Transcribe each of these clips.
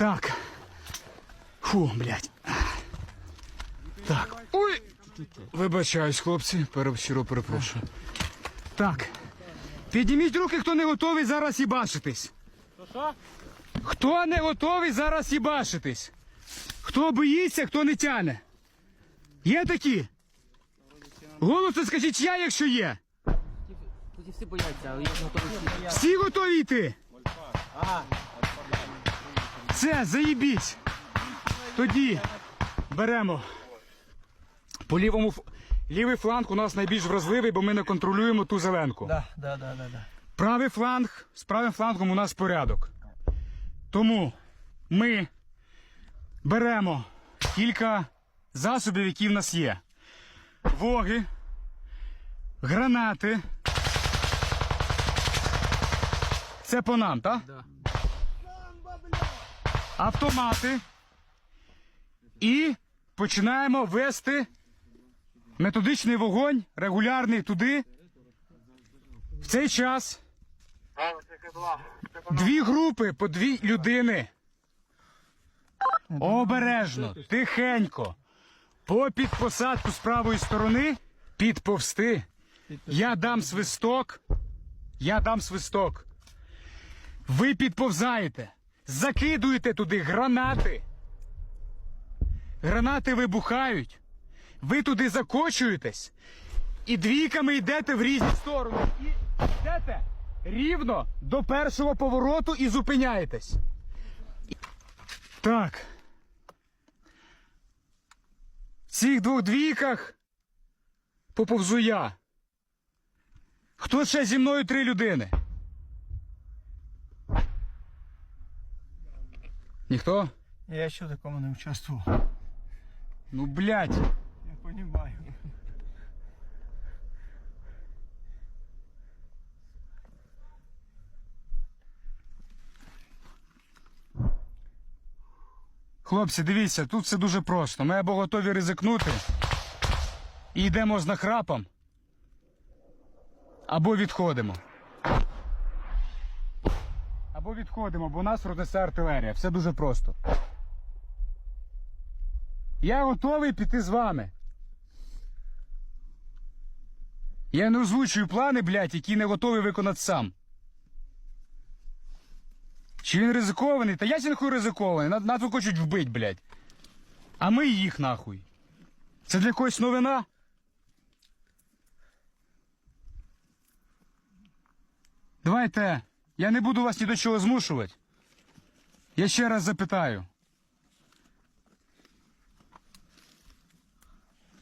Так. Фу, блядь. Так. Ой! Вибачаюсь, хлопці, щиро перепрошую. Так. Підніміть руки, хто не готовий зараз їбашитись. Хто не готовий зараз їбашитись? Хто боїться, хто не тяне? Є такі? Голосно скажіть я, якщо є. Всі бояться, але я готовий всі. Готові йти? Це, заїбіть. Тоді беремо. По лівому лівий фланг у нас найбільш вразливий, бо ми не контролюємо ту зеленку. Да, да, да, да, да. Правий фланг, з правим флангом у нас порядок. Тому ми беремо кілька засобів, які в нас є. Воги, гранати. Це по нам, так? Да. Автомати. І починаємо вести методичний вогонь, регулярний туди. В цей час Дві групи по дві людини. Обережно, тихенько. Попід посадку з правої сторони підповсти. Я дам свисток. Я дам свисток. Ви підповзаєте. Закидуєте туди гранати. Гранати вибухають. Ви туди закочуєтесь. І двійками йдете в різні сторони. І йдете рівно до першого повороту і зупиняєтесь. Так. В цих двох двійках поповзу я. Хто ще зі мною три людини? Ніхто? Я ще в такому не участвував. Ну, блядь. Я понимаю. Хлопці, дивіться, тут все дуже просто. Ми або готові ризикнути і йдемо з нахрапом, або відходимо. Або відходимо, бо нас рознесе артилерія. Все дуже просто. Я готовий піти з вами. Я не озвучую плани, блядь, які не готовий виконати сам. Чи він ризикований? Та я нахуй ризикований. Нас, хочуть вбить, блядь. А ми їх нахуй. Це для когось новина? Давайте. Я не буду вас ні до чого змушувати. Я ще раз запитаю.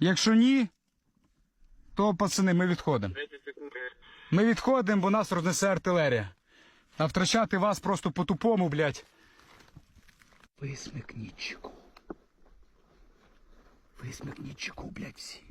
Якщо ні, то пацани, ми відходимо. Ми відходимо, бо нас рознесе артилерія. А втрачати вас просто по-тупому, блядь. Висмикніть чеку. Висмикніть чеку, блядь, всі.